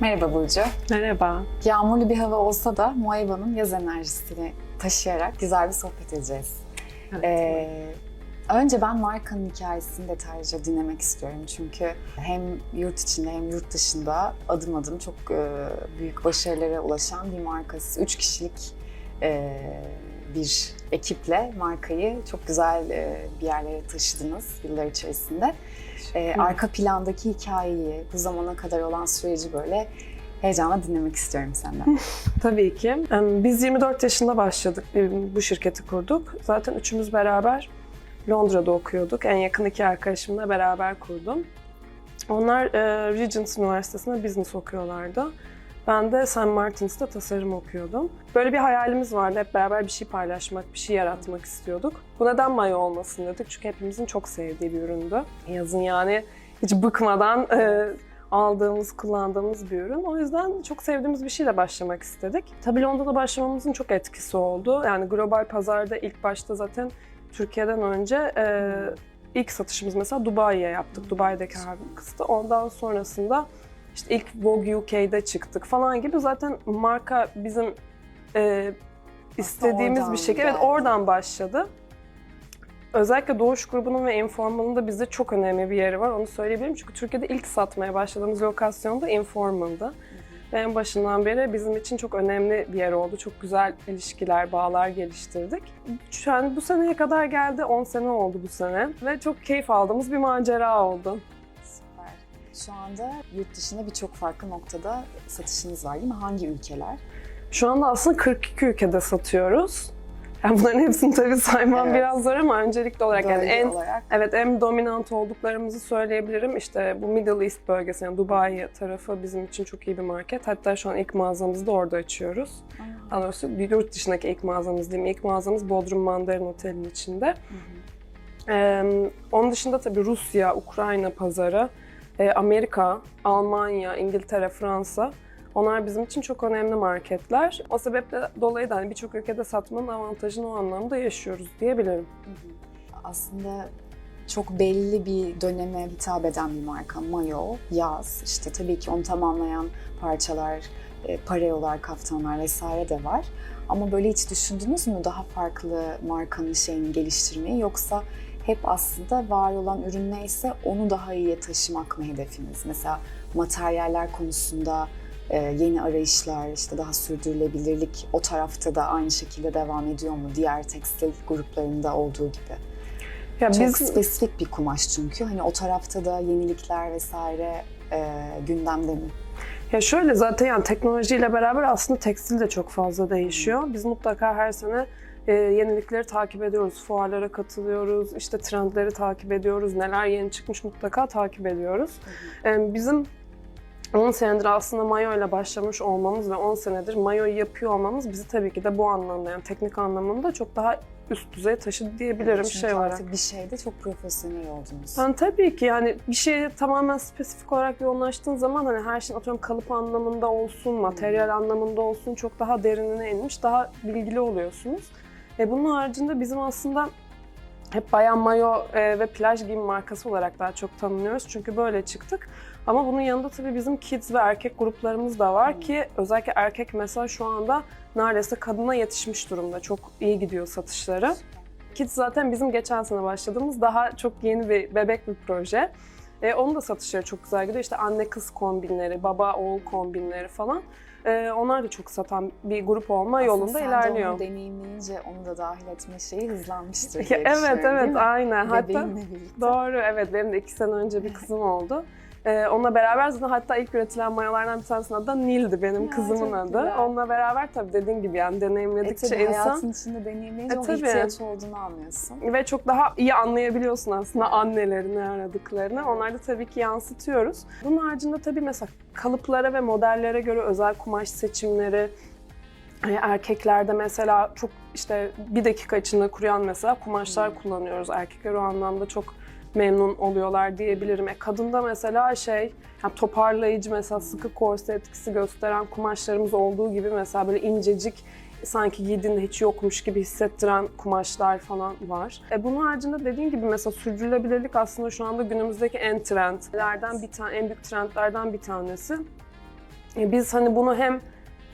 Merhaba Burcu. Merhaba. Yağmurlu bir hava olsa da Muayva'nın yaz enerjisini taşıyarak güzel bir sohbet edeceğiz. Evet. Ee, önce ben markanın hikayesini detaylıca dinlemek istiyorum. Çünkü hem yurt içinde hem yurt dışında adım adım çok e, büyük başarılara ulaşan bir markası. Üç kişilik e, bir ekiple markayı çok güzel e, bir yerlere taşıdınız yıllar içerisinde. E, arka plandaki hikayeyi, bu zamana kadar olan süreci böyle heyecanla dinlemek istiyorum senden. Tabii ki. Biz 24 yaşında başladık, bu şirketi kurduk. Zaten üçümüz beraber Londra'da okuyorduk. En yakın iki arkadaşımla beraber kurdum. Onlar e, Regent Üniversitesi'nde business okuyorlardı. Ben de St. Martin's'te tasarım okuyordum. Böyle bir hayalimiz vardı. Hep beraber bir şey paylaşmak, bir şey yaratmak istiyorduk. Bu neden mayo olmasın dedik. Çünkü hepimizin çok sevdiği bir üründü. Yazın yani hiç bıkmadan e, aldığımız, kullandığımız bir ürün. O yüzden çok sevdiğimiz bir şeyle başlamak istedik. Tabii Londra'da başlamamızın çok etkisi oldu. Yani global pazarda ilk başta zaten Türkiye'den önce e, ilk satışımız mesela Dubai'ye yaptık. Dubai'deki kısıtı. Ondan sonrasında işte ilk Vogue UK'de çıktık falan gibi zaten marka bizim e, istediğimiz bir şekilde evet oradan başladı. Özellikle Doğuş grubunun ve Informal'ın da bizde çok önemli bir yeri var. Onu söyleyebilirim. Çünkü Türkiye'de ilk satmaya başladığımız lokasyon da Informal'dı. Ve en başından beri bizim için çok önemli bir yer oldu. Çok güzel ilişkiler, bağlar geliştirdik. Şu an bu seneye kadar geldi. 10 sene oldu bu sene. Ve çok keyif aldığımız bir macera oldu. Şu anda yurt dışında birçok farklı noktada satışınız var değil mi? Hangi ülkeler? Şu anda aslında 42 ülkede satıyoruz. Yani bunların hepsini tabii saymam Evet. biraz zor ama öncelikli olarak yani Bölge en olarak. Evet en dominant olduklarımızı söyleyebilirim. İşte bu Middle East bölgesi yani Dubai tarafı bizim için çok iyi bir market. Hatta şu an ilk mağazamızı da orada açıyoruz. Daha doğrusu yurt dışındaki ilk mağazamız diyeyim. İlk mağazamız Bodrum Mandarin Otel'in içinde. Ee, onun dışında tabii Rusya, Ukrayna pazarı, Amerika, Almanya, İngiltere, Fransa. Onlar bizim için çok önemli marketler. O sebeple dolayı da hani birçok ülkede satmanın avantajını o anlamda yaşıyoruz diyebilirim. Aslında çok belli bir döneme hitap eden bir marka. Mayo, yaz, işte tabii ki onu tamamlayan parçalar, e, pareolar, kaftanlar vesaire de var. Ama böyle hiç düşündünüz mü daha farklı markanın şeyini geliştirmeyi yoksa hep aslında var olan ürün neyse onu daha iyiye taşımak mı hedefiniz? Mesela materyaller konusunda e, yeni arayışlar, işte daha sürdürülebilirlik o tarafta da aynı şekilde devam ediyor mu? Diğer tekstil gruplarında olduğu gibi. Ya Çok biz spesifik bir kumaş çünkü. Hani o tarafta da yenilikler vesaire e, gündemde mi? Ya şöyle zaten yani teknolojiyle beraber aslında tekstil de çok fazla değişiyor. Biz mutlaka her sene e, yenilikleri takip ediyoruz. Fuarlara katılıyoruz, işte trendleri takip ediyoruz. Neler yeni çıkmış mutlaka takip ediyoruz. E, bizim 10 senedir aslında mayo ile başlamış olmamız ve 10 senedir mayoyu yapıyor olmamız bizi tabii ki de bu anlamda yani teknik anlamında çok daha üst düzeye taşıdı diyebilirim Çünkü şey olarak. artık bir şeyde çok profesyonel oldunuz. Yani tabii ki yani bir şeye tamamen spesifik olarak yoğunlaştığın zaman hani her şeyin atıyorum kalıp anlamında olsun, materyal anlamında olsun çok daha derinine inmiş, daha bilgili oluyorsunuz. E bunun haricinde bizim aslında hep bayan mayo e, ve plaj giyim markası olarak daha çok tanınıyoruz. Çünkü böyle çıktık. Ama bunun yanında tabii bizim kids ve erkek gruplarımız da var ki özellikle erkek mesela şu anda neredeyse kadına yetişmiş durumda. Çok iyi gidiyor satışları. Kids zaten bizim geçen sene başladığımız daha çok yeni bir bebek bir proje. E, onun da satışları çok güzel gidiyor. İşte anne kız kombinleri, baba oğul kombinleri falan. E, onlar da çok satan bir grup olma Aslında yolunda sen de ilerliyor. onu deneyimleyince onu da dahil etme şeyi hızlanmıştır diye evet evet aynen. Hatta birlikte. Doğru, evet. Benim de iki sene önce bir kızım oldu. Ee, onunla beraber zaten hatta ilk üretilen mayolardan bir tanesinin adı da Nil'di benim Ya, kızımın adı. güzel. Onunla beraber tabii dediğin gibi yani E deneyimledikçe tabii insan hayatın içinde deneyimleyince E tabii. ihtiyaç olduğunu anlıyorsun. ve çok daha iyi anlayabiliyorsun aslında annelerin ne aradıklarını. Onları da tabii ki yansıtıyoruz. Bunun haricinde tabii mesela kalıplara ve modellere göre özel kumaş seçimleri, e, erkeklerde mesela çok işte bir dakika içinde kuruyan mesela kumaşlar kullanıyoruz. Erkekler o anlamda çok memnun oluyorlar diyebilirim. E, kadında mesela şey yani toparlayıcı mesela sıkı korse etkisi gösteren kumaşlarımız olduğu gibi mesela böyle incecik sanki giydiğinde hiç yokmuş gibi hissettiren kumaşlar falan var. E bunun haricinde dediğim gibi mesela sürdürülebilirlik aslında şu anda günümüzdeki en trendlerden bir tane, en büyük trendlerden bir tanesi. E, Biz hani bunu hem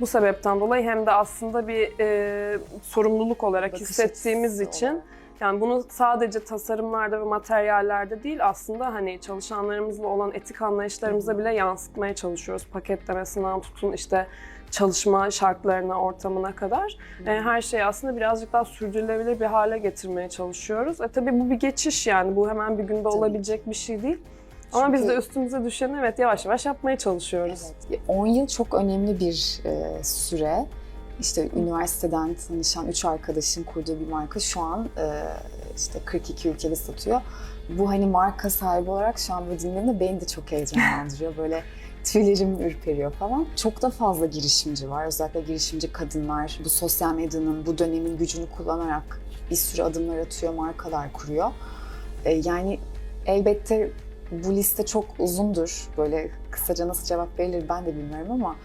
bu sebepten dolayı hem de aslında bir e, sorumluluk olarak Bakış hissettiğimiz için olarak. Yani bunu sadece tasarımlarda ve materyallerde değil aslında hani çalışanlarımızla olan etik anlayışlarımıza bile yansıtmaya çalışıyoruz. Paketlemesinden tutun işte çalışma şartlarına, ortamına kadar. E, her şeyi aslında birazcık daha sürdürülebilir bir hale getirmeye çalışıyoruz. E tabii bu bir geçiş yani bu hemen bir günde Tabii. olabilecek bir şey değil. Ama biz de Çünkü- üstümüze düşeni evet yavaş yavaş yapmaya çalışıyoruz. Evet. 10 yıl çok önemli bir e, süre. İşte üniversiteden tanışan üç arkadaşın kurduğu bir marka şu an e, işte 42 ülkede satıyor. Bu hani marka sahibi olarak şu an bu dinlediğimde beni de çok heyecanlandırıyor. Böyle tüylerim ürperiyor falan. Çok da fazla girişimci var. Özellikle girişimci kadınlar bu sosyal medyanın, bu dönemin gücünü kullanarak bir sürü adımlar atıyor, markalar kuruyor. E, yani elbette bu liste çok uzundur. Böyle kısaca nasıl cevap verilir ben de bilmiyorum ama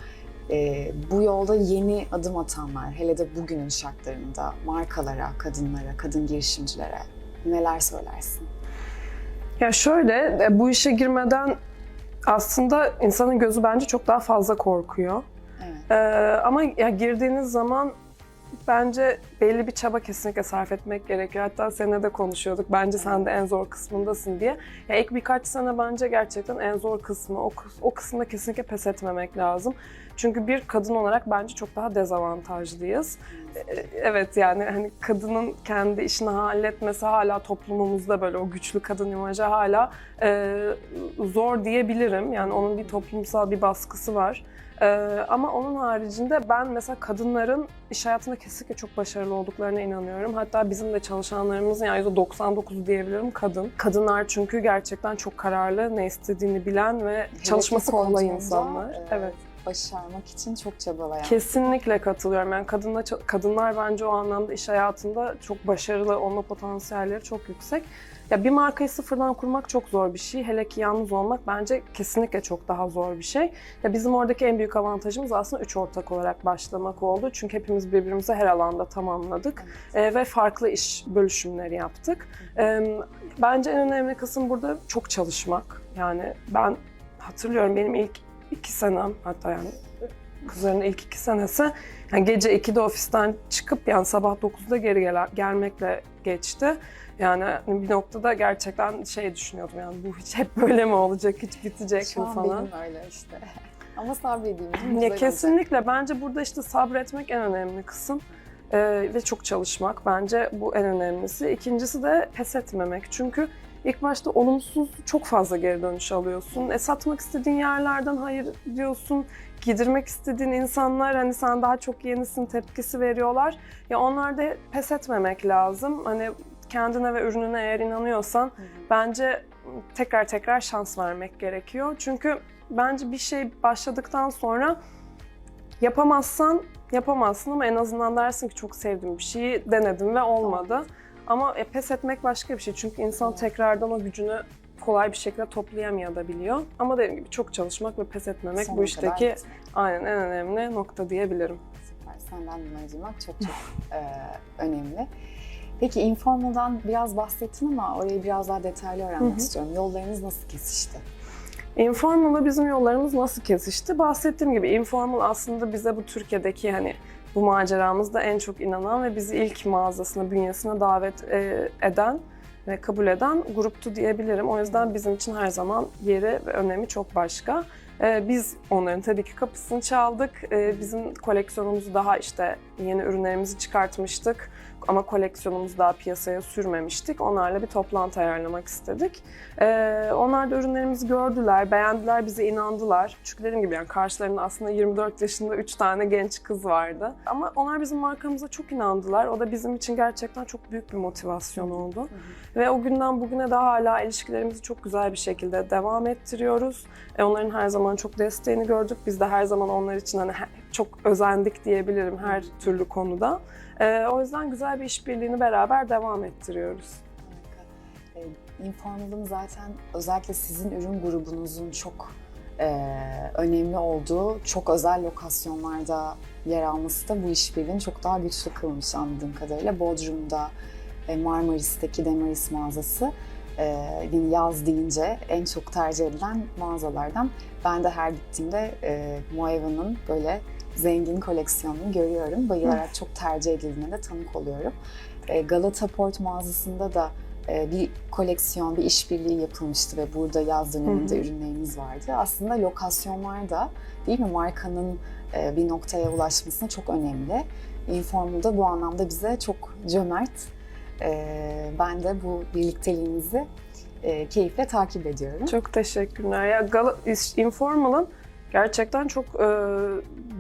e, bu yolda yeni adım atanlar, hele de bugünün şartlarında markalara, kadınlara, kadın girişimcilere neler söylersin? Ya şöyle, e, bu işe girmeden aslında insanın gözü bence çok daha fazla korkuyor. Evet. Ee, ama ya girdiğiniz zaman bence belli bir çaba kesinlikle sarf etmek gerekiyor. Hatta seninle de konuşuyorduk. Bence sen de en zor kısmındasın diye. Ya ilk birkaç sene bence gerçekten en zor kısmı. O, o kısımda kesinlikle pes etmemek lazım. Çünkü bir kadın olarak bence çok daha dezavantajlıyız. Ee, Evet yani hani kadının kendi işini halletmesi hala toplumumuzda böyle o güçlü kadın imajı hala e, zor diyebilirim. Yani onun bir toplumsal bir baskısı var. Ee, ama onun haricinde ben mesela kadınların iş hayatında kesinlikle çok başarılı olduklarına inanıyorum. Hatta bizim de çalışanlarımızın yani %99 diyebilirim kadın. Kadınlar çünkü gerçekten çok kararlı, ne istediğini bilen ve çalışması Hedefi kolay insanlar. e, Evet. Başarmak için çok çabalayan. Kesinlikle katılıyorum. Yani kadınla, kadınlar bence o anlamda iş hayatında çok başarılı olma potansiyelleri çok yüksek. Ya bir markayı sıfırdan kurmak çok zor bir şey. Hele ki yalnız olmak bence kesinlikle çok daha zor bir şey. Ya bizim oradaki en büyük avantajımız aslında üç ortak olarak başlamak oldu. Çünkü hepimiz birbirimizi her alanda tamamladık e, ve farklı iş bölüşümleri yaptık. E, bence en önemli kısım burada çok çalışmak. Yani ben hatırlıyorum benim ilk iki senem hatta yani kızların ilk iki senesi yani gece 2'de ofisten çıkıp yani sabah 9'da geri gel- gelmekle geçti. Yani bir noktada gerçekten şey düşünüyordum yani bu hiç hep böyle mi olacak, hiç bitecek Şu mi an falan. benim öyle işte. Ama sabredeyim. Ya kesinlikle bence burada işte sabretmek en önemli kısım Ee, ve çok çalışmak bence bu en önemlisi. İkincisi de pes etmemek çünkü ilk başta olumsuz çok fazla geri dönüş alıyorsun. E, satmak istediğin yerlerden hayır diyorsun. Giydirmek istediğin insanlar hani sen daha çok yenisin tepkisi veriyorlar. Ya onlarda pes etmemek lazım. Hani kendine ve ürününe eğer inanıyorsan bence tekrar tekrar şans vermek gerekiyor. Çünkü bence bir şey başladıktan sonra yapamazsan yapamazsın ama en azından dersin ki çok sevdiğim bir şeyi denedim ve olmadı. Ama e, pes etmek başka bir şey. Çünkü insan tekrardan o gücünü kolay bir şekilde toplayamayabiliyor. Ama dediğim gibi çok çalışmak ve pes etmemek Sonuna bu işteki aynen en önemli nokta diyebilirim. Süper. Senden bunları duymak çok çok e, önemli. Peki Informal'dan biraz bahsettin ama orayı biraz daha detaylı öğrenmek Hı hı. istiyorum. Yollarınız nasıl kesişti? Informal'la bizim yollarımız nasıl kesişti? Bahsettiğim gibi Informal aslında bize bu Türkiye'deki hani bu maceramızda en çok inanan ve bizi ilk mağazasına, bünyesine davet e, eden ve kabul eden gruptu diyebilirim. O yüzden bizim için her zaman yeri ve önemi çok başka. E, biz onların tabii ki kapısını çaldık. E, bizim koleksiyonumuzu daha işte yeni ürünlerimizi çıkartmıştık. Ama koleksiyonumuzu daha piyasaya sürmemiştik. Onlarla bir toplantı ayarlamak istedik. Ee, onlar da ürünlerimizi gördüler, beğendiler, bize inandılar. Çünkü dediğim gibi yani karşılarında aslında 24 yaşında 3 tane genç kız vardı. Ama onlar bizim markamıza çok inandılar. O da bizim için gerçekten çok büyük bir motivasyon oldu. Ve o günden bugüne de hala ilişkilerimizi çok güzel bir şekilde devam ettiriyoruz. E, onların her zaman çok desteğini gördük. Biz de her zaman onlar için hani çok özendik diyebilirim her türlü konuda. E, o yüzden güzel bir işbirliğini beraber devam ettiriyoruz. E, zaten özellikle sizin ürün grubunuzun çok e, önemli olduğu çok özel lokasyonlarda yer alması da bu işbirliğini çok daha güçlü kılmış anladığım kadarıyla. Bodrum'da, e, Marmaris'teki Demaris mağazası e, yaz deyince en çok tercih edilen mağazalardan. Ben de her gittiğimde e, Moeva'nın böyle zengin koleksiyonunu görüyorum. Bayılarak çok tercih edildiğine de tanık oluyorum. E, Galata Port mağazasında da e, bir koleksiyon, bir işbirliği yapılmıştı ve burada yaz döneminde Hı ürünlerimiz vardı. Aslında lokasyonlar da değil mi markanın e, bir noktaya ulaşmasına çok önemli. Informal da bu anlamda bize çok cömert. Ben de bu birlikteliğinizi keyifle takip ediyorum. Çok teşekkürler. Ya Gal- Informal'ın gerçekten çok e,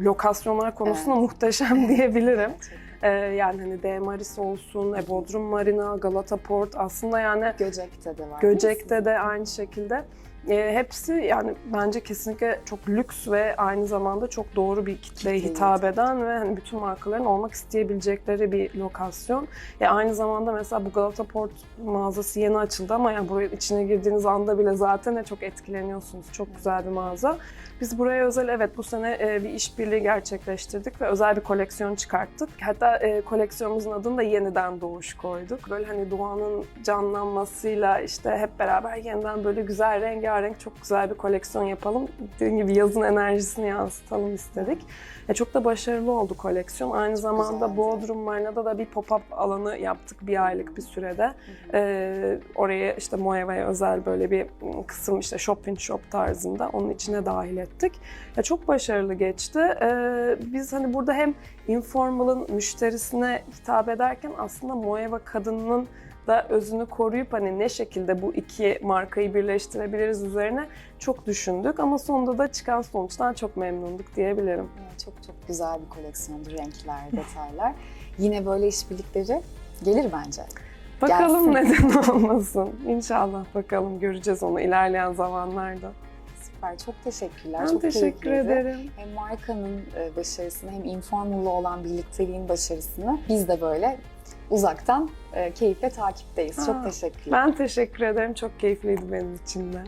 lokasyonlar konusunda Evet. muhteşem diyebilirim. Gerçekten. E, yani hani D Maris olsun, e, Bodrum Marina, Galata Port aslında yani Göcek'te de var. Göcek'te de aynı şekilde. E, hepsi yani bence kesinlikle çok lüks ve aynı zamanda çok doğru bir kitleye hitap eden ve hani bütün markaların olmak isteyebilecekleri bir lokasyon. E, aynı zamanda mesela bu Galata Port mağazası yeni açıldı ama yani buraya içine girdiğiniz anda bile zaten çok etkileniyorsunuz. Çok güzel bir mağaza. Biz buraya özel evet bu sene e, bir işbirliği gerçekleştirdik ve özel bir koleksiyon çıkarttık. Hatta e, koleksiyonumuzun adını da yeniden doğuş koyduk. Böyle hani doğanın canlanmasıyla işte hep beraber yeniden böyle güzel rengarenk çok güzel bir koleksiyon yapalım. Dediğim gibi yazın enerjisini yansıtalım istedik. E, çok da başarılı oldu koleksiyon. Aynı zamanda güzeldi. Bodrum Marina'da da bir pop-up alanı yaptık bir aylık bir sürede. Ee, oraya işte Moeva'ya özel böyle bir kısım işte shopping shop tarzında onun içine dahil ettik. Ya çok başarılı geçti. Ee, biz hani burada hem Informal'ın müşterisine hitap ederken aslında Moeva kadınının da özünü koruyup hani ne şekilde bu iki markayı birleştirebiliriz üzerine çok düşündük ama sonunda da çıkan sonuçtan çok memnunduk diyebilirim. Çok çok güzel bir koleksiyondu renkler, detaylar. Yine böyle işbirlikleri gelir bence. Bakalım Gelsin. neden olmasın. İnşallah bakalım göreceğiz onu ilerleyen zamanlarda. Süper, çok teşekkürler. Ben çok teşekkür ederim. Hem markanın e, başarısını hem informal'la olan birlikteliğin başarısını biz de böyle uzaktan e, keyifle takipteyiz. Aa, Çok teşekkürler. Ben teşekkür ederim. Çok keyifliydi benim için de.